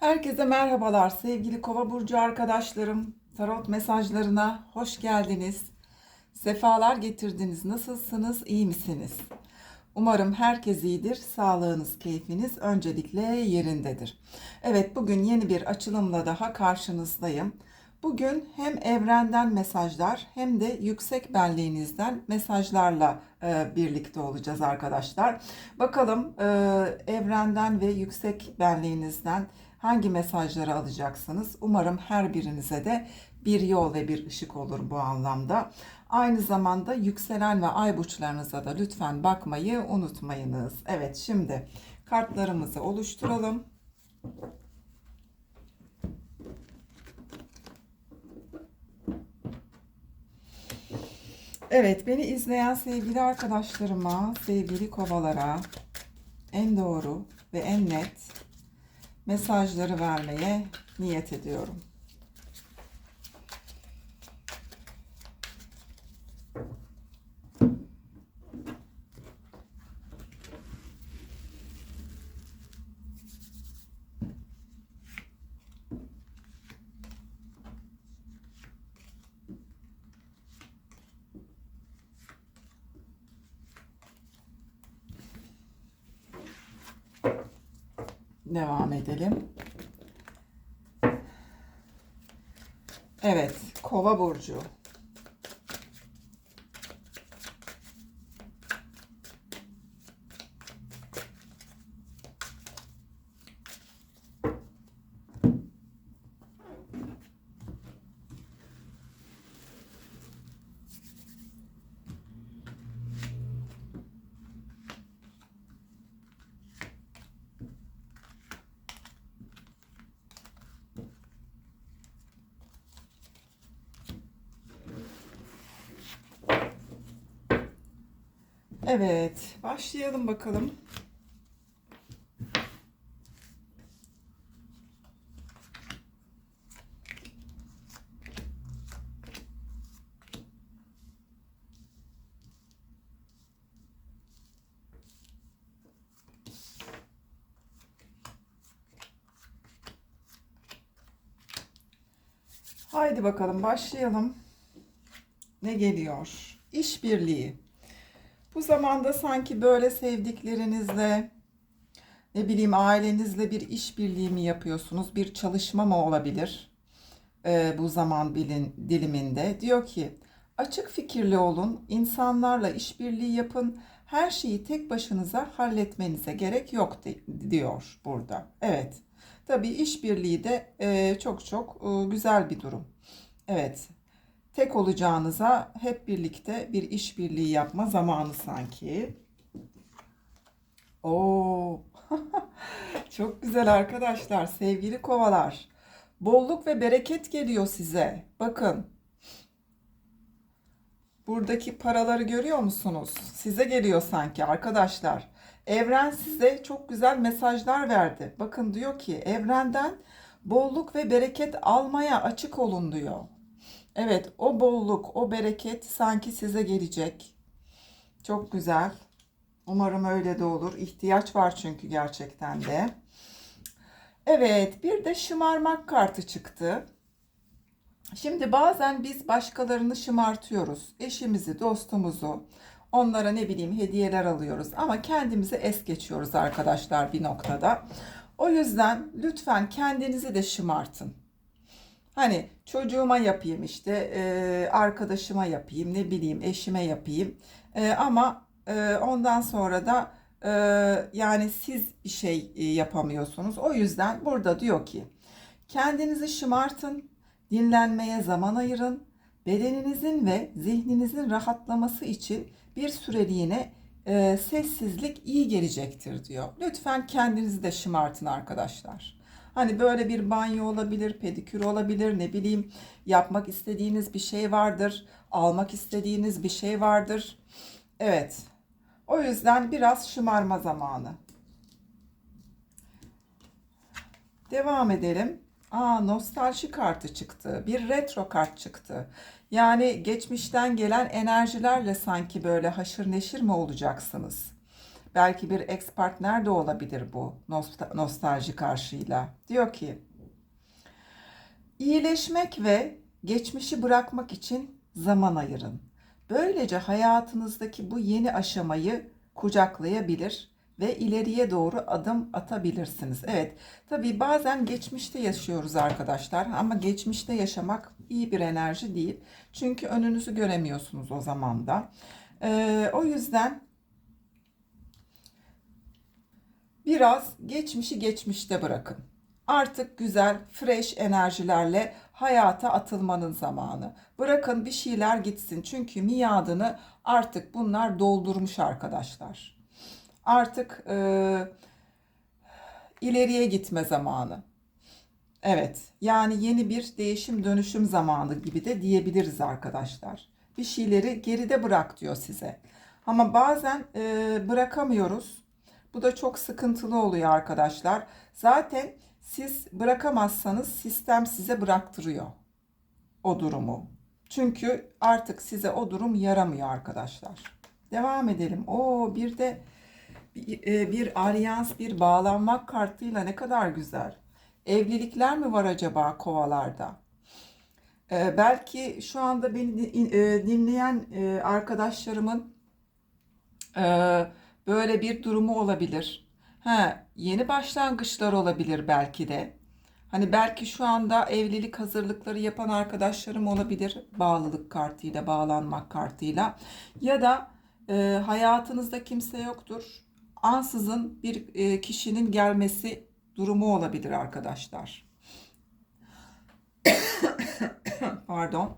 Herkese merhabalar sevgili Kova burcu arkadaşlarım. Tarot mesajlarına hoş geldiniz. Sefalar getirdiniz. Nasılsınız? İyi misiniz? Umarım herkes iyidir. Sağlığınız, keyfiniz öncelikle yerindedir. Evet, bugün yeni bir açılımla daha karşınızdayım. Bugün hem evrenden mesajlar hem de yüksek benliğinizden mesajlarla e, birlikte olacağız arkadaşlar. Bakalım e, evrenden ve yüksek benliğinizden hangi mesajları alacaksınız? Umarım her birinize de bir yol ve bir ışık olur bu anlamda. Aynı zamanda yükselen ve ay burçlarınıza da lütfen bakmayı unutmayınız. Evet şimdi kartlarımızı oluşturalım. Evet, beni izleyen sevgili arkadaşlarıma, sevgili kovalara en doğru ve en net mesajları vermeye niyet ediyorum. Devam edelim. Evet, Kova burcu. Evet, başlayalım bakalım. Haydi bakalım başlayalım. Ne geliyor? İşbirliği. Bu zamanda sanki böyle sevdiklerinizle ne bileyim ailenizle bir işbirliği mi yapıyorsunuz? Bir çalışma mı olabilir? Ee, bu zaman bilin, diliminde. Diyor ki açık fikirli olun, insanlarla işbirliği yapın. Her şeyi tek başınıza halletmenize gerek yok de- diyor burada. Evet. Tabii işbirliği de e, çok çok e, güzel bir durum. Evet. Tek olacağınıza hep birlikte bir işbirliği yapma zamanı sanki. Oo. Çok güzel arkadaşlar, sevgili kovalar. Bolluk ve bereket geliyor size. Bakın. Buradaki paraları görüyor musunuz? Size geliyor sanki arkadaşlar. Evren size çok güzel mesajlar verdi. Bakın diyor ki evrenden bolluk ve bereket almaya açık olun diyor. Evet, o bolluk, o bereket sanki size gelecek. Çok güzel. Umarım öyle de olur. İhtiyaç var çünkü gerçekten de. Evet, bir de şımarmak kartı çıktı. Şimdi bazen biz başkalarını şımartıyoruz. Eşimizi, dostumuzu, onlara ne bileyim hediyeler alıyoruz ama kendimizi es geçiyoruz arkadaşlar bir noktada. O yüzden lütfen kendinizi de şımartın. Hani çocuğuma yapayım işte, e, arkadaşıma yapayım, ne bileyim eşime yapayım. E, ama e, ondan sonra da e, yani siz bir şey yapamıyorsunuz. O yüzden burada diyor ki kendinizi şımartın, dinlenmeye zaman ayırın. Bedeninizin ve zihninizin rahatlaması için bir süreliğine e, sessizlik iyi gelecektir diyor. Lütfen kendinizi de şımartın arkadaşlar. Hani böyle bir banyo olabilir, pedikür olabilir, ne bileyim yapmak istediğiniz bir şey vardır, almak istediğiniz bir şey vardır. Evet. O yüzden biraz şımarma zamanı. Devam edelim. Aa, nostalji kartı çıktı. Bir retro kart çıktı. Yani geçmişten gelen enerjilerle sanki böyle haşır neşir mi olacaksınız? Belki bir ex partner de olabilir bu nosta- nostalji karşıyla. Diyor ki iyileşmek ve geçmişi bırakmak için zaman ayırın. Böylece hayatınızdaki bu yeni aşamayı kucaklayabilir ve ileriye doğru adım atabilirsiniz. Evet, tabii bazen geçmişte yaşıyoruz arkadaşlar ama geçmişte yaşamak iyi bir enerji değil. Çünkü önünüzü göremiyorsunuz o zaman da. Ee, o yüzden biraz geçmişi geçmişte bırakın. Artık güzel, fresh enerjilerle hayata atılmanın zamanı. Bırakın bir şeyler gitsin. Çünkü miadını artık bunlar doldurmuş arkadaşlar. Artık e, ileriye gitme zamanı. Evet, yani yeni bir değişim dönüşüm zamanı gibi de diyebiliriz arkadaşlar. Bir şeyleri geride bırak diyor size. Ama bazen e, bırakamıyoruz. Bu da çok sıkıntılı oluyor arkadaşlar. Zaten siz bırakamazsanız sistem size bıraktırıyor o durumu. Çünkü artık size o durum yaramıyor arkadaşlar. Devam edelim. O bir de bir, e, aryans, bir bağlanmak kartıyla ne kadar güzel. Evlilikler mi var acaba kovalarda? Ee, belki şu anda beni e, dinleyen e, arkadaşlarımın e, böyle bir durumu olabilir. Ha, yeni başlangıçlar olabilir belki de. Hani belki şu anda evlilik hazırlıkları yapan arkadaşlarım olabilir. Bağlılık kartıyla, bağlanmak kartıyla. Ya da e, hayatınızda kimse yoktur. Ansızın bir e, kişinin gelmesi durumu olabilir arkadaşlar. Pardon.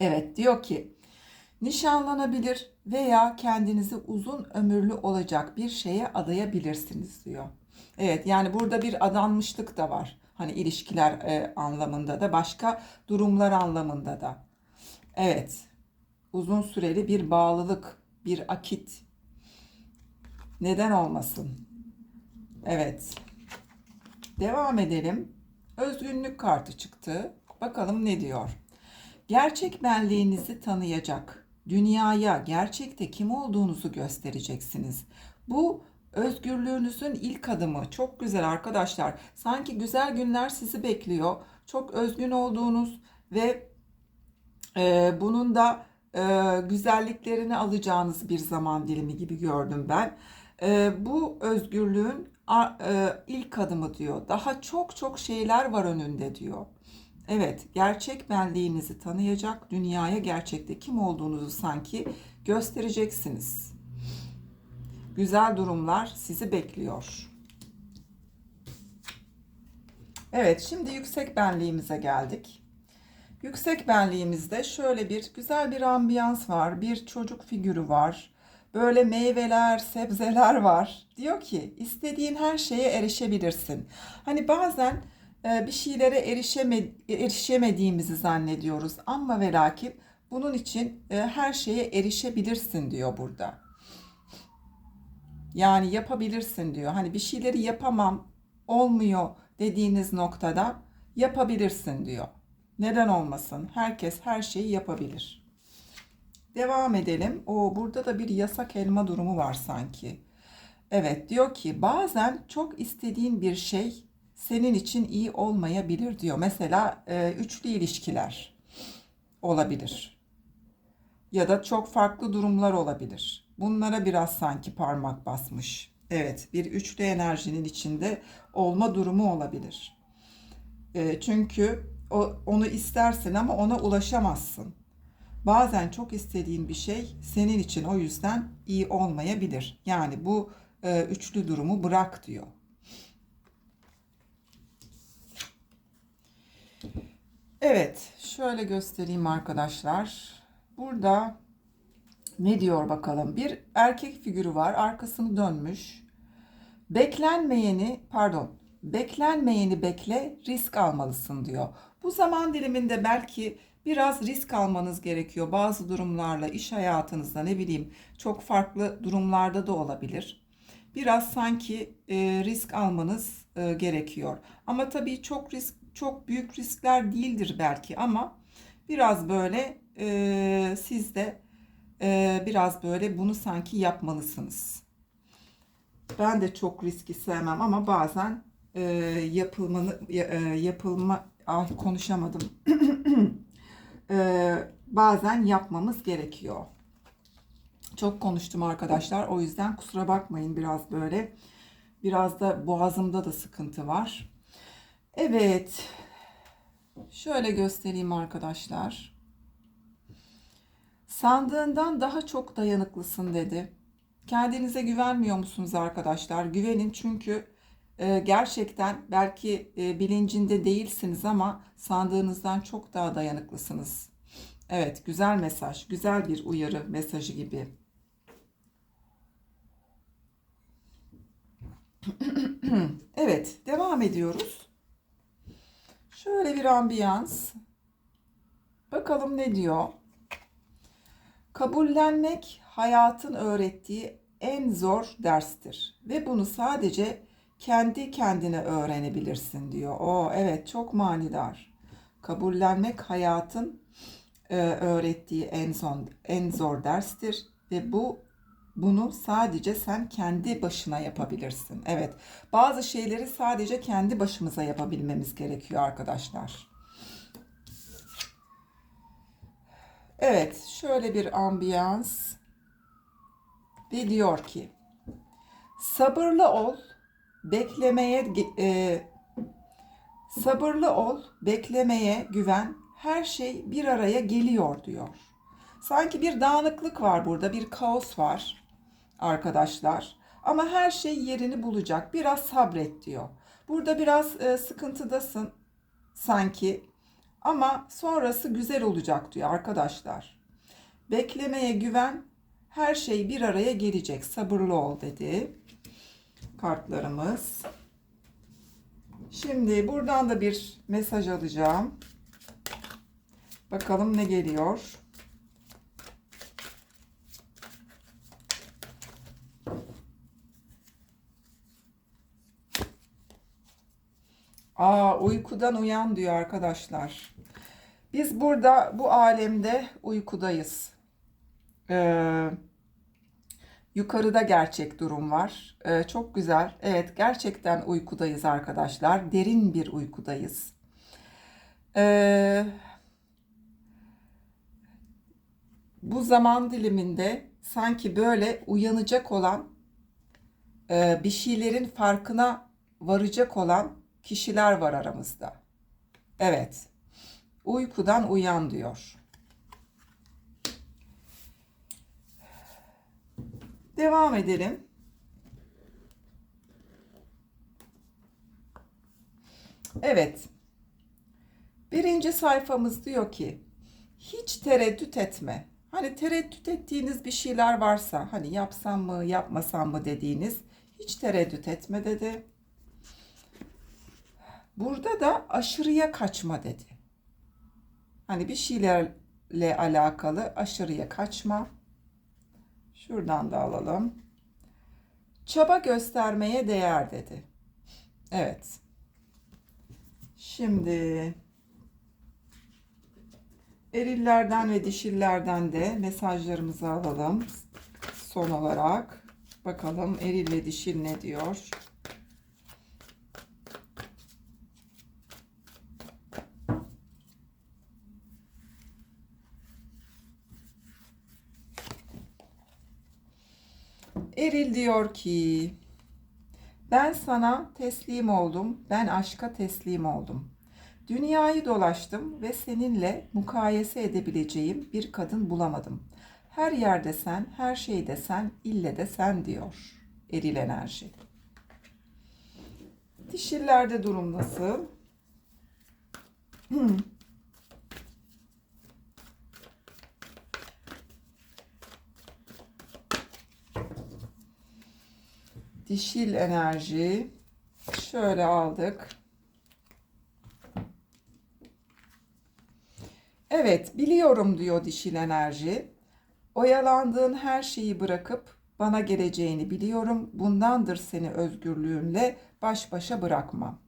Evet diyor ki nişanlanabilir veya kendinizi uzun ömürlü olacak bir şeye adayabilirsiniz diyor. Evet yani burada bir adanmışlık da var. Hani ilişkiler e, anlamında da başka durumlar anlamında da. Evet uzun süreli bir bağlılık, bir akit neden olmasın? Evet. Devam edelim. Özgünlük kartı çıktı. Bakalım ne diyor? Gerçek benliğinizi tanıyacak, dünyaya gerçekte kim olduğunuzu göstereceksiniz. Bu özgürlüğünüzün ilk adımı. Çok güzel arkadaşlar. Sanki güzel günler sizi bekliyor. Çok özgün olduğunuz ve e, bunun da e, güzelliklerini alacağınız bir zaman dilimi gibi gördüm ben. E, bu özgürlüğün a- e, ilk adımı diyor. Daha çok çok şeyler var önünde diyor. Evet, gerçek benliğinizi tanıyacak, dünyaya gerçekte kim olduğunuzu sanki göstereceksiniz. Güzel durumlar sizi bekliyor. Evet, şimdi yüksek benliğimize geldik. Yüksek benliğimizde şöyle bir güzel bir ambiyans var, bir çocuk figürü var. Böyle meyveler, sebzeler var. Diyor ki istediğin her şeye erişebilirsin. Hani bazen bir şeylere erişeme, erişemediğimizi zannediyoruz ama ve lakin bunun için e, her şeye erişebilirsin diyor burada. Yani yapabilirsin diyor. Hani bir şeyleri yapamam, olmuyor dediğiniz noktada yapabilirsin diyor. Neden olmasın? Herkes her şeyi yapabilir. Devam edelim. O burada da bir yasak elma durumu var sanki. Evet diyor ki bazen çok istediğin bir şey senin için iyi olmayabilir diyor. Mesela e, üçlü ilişkiler olabilir. Ya da çok farklı durumlar olabilir. Bunlara biraz sanki parmak basmış. Evet, bir üçlü enerjinin içinde olma durumu olabilir. E, çünkü o, onu istersin ama ona ulaşamazsın. Bazen çok istediğin bir şey senin için o yüzden iyi olmayabilir. Yani bu e, üçlü durumu bırak diyor. Evet, şöyle göstereyim arkadaşlar. Burada ne diyor bakalım? Bir erkek figürü var, arkasını dönmüş. Beklenmeyeni, pardon, beklenmeyeni bekle, risk almalısın diyor. Bu zaman diliminde belki biraz risk almanız gerekiyor. Bazı durumlarla, iş hayatınızda ne bileyim, çok farklı durumlarda da olabilir. Biraz sanki e, risk almanız e, gerekiyor. Ama tabii çok risk, çok büyük riskler değildir belki ama biraz böyle e, siz de e, biraz böyle bunu sanki yapmalısınız. Ben de çok riski sevmem ama bazen e, yapılmanı ya- e, yapılma ay konuşamadım. E, bazen yapmamız gerekiyor. Çok konuştum arkadaşlar. O yüzden kusura bakmayın biraz böyle. Biraz da boğazımda da sıkıntı var. Evet. Şöyle göstereyim arkadaşlar. Sandığından daha çok dayanıklısın dedi. Kendinize güvenmiyor musunuz arkadaşlar? Güvenin çünkü e, gerçekten belki e, bilincinde değilsiniz ama sandığınızdan çok daha dayanıklısınız. Evet, güzel mesaj, güzel bir uyarı mesajı gibi. Evet, devam ediyoruz. Şöyle bir ambiyans. Bakalım ne diyor? Kabullenmek hayatın öğrettiği en zor derstir ve bunu sadece kendi kendine öğrenebilirsin diyor. O evet çok manidar. Kabullenmek hayatın e, öğrettiği en son en zor derstir ve bu bunu sadece sen kendi başına yapabilirsin. Evet, bazı şeyleri sadece kendi başımıza yapabilmemiz gerekiyor arkadaşlar. Evet, şöyle bir ambiyans ve diyor ki sabırlı ol, beklemeye e, sabırlı ol, beklemeye güven, her şey bir araya geliyor diyor. Sanki bir dağınıklık var burada, bir kaos var arkadaşlar. Ama her şey yerini bulacak. Biraz sabret diyor. Burada biraz e, sıkıntıdasın sanki. Ama sonrası güzel olacak diyor arkadaşlar. Beklemeye güven. Her şey bir araya gelecek. Sabırlı ol dedi. Kartlarımız. Şimdi buradan da bir mesaj alacağım. Bakalım ne geliyor. Aa, uykudan uyan diyor arkadaşlar. Biz burada bu alemde uykudayız. Ee, yukarıda gerçek durum var. Ee, çok güzel. Evet, gerçekten uykudayız arkadaşlar. Derin bir uykudayız. Ee, bu zaman diliminde sanki böyle uyanacak olan e, bir şeylerin farkına varacak olan kişiler var aramızda. Evet. Uykudan uyan diyor. Devam edelim. Evet. Birinci sayfamız diyor ki hiç tereddüt etme. Hani tereddüt ettiğiniz bir şeyler varsa hani yapsam mı yapmasam mı dediğiniz hiç tereddüt etme dedi. Burada da aşırıya kaçma dedi. Hani bir şeylerle alakalı aşırıya kaçma. Şuradan da alalım. Çaba göstermeye değer dedi. Evet. Şimdi erillerden ve dişillerden de mesajlarımızı alalım. Son olarak bakalım eril ve dişil ne diyor? Eril diyor ki ben sana teslim oldum, ben aşka teslim oldum. Dünyayı dolaştım ve seninle mukayese edebileceğim bir kadın bulamadım. Her yerde sen, her şeyde sen, ille de sen diyor eril enerji. Dişillerde durum nasıl? Dişil enerji. Şöyle aldık. Evet, biliyorum diyor dişil enerji. Oyalandığın her şeyi bırakıp bana geleceğini biliyorum. Bundandır seni özgürlüğünle baş başa bırakmam.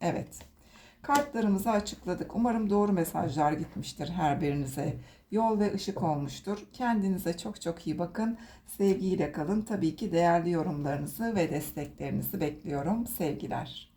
Evet. Kartlarımızı açıkladık. Umarım doğru mesajlar gitmiştir her birinize. Yol ve ışık olmuştur. Kendinize çok çok iyi bakın. Sevgiyle kalın. Tabii ki değerli yorumlarınızı ve desteklerinizi bekliyorum. Sevgiler.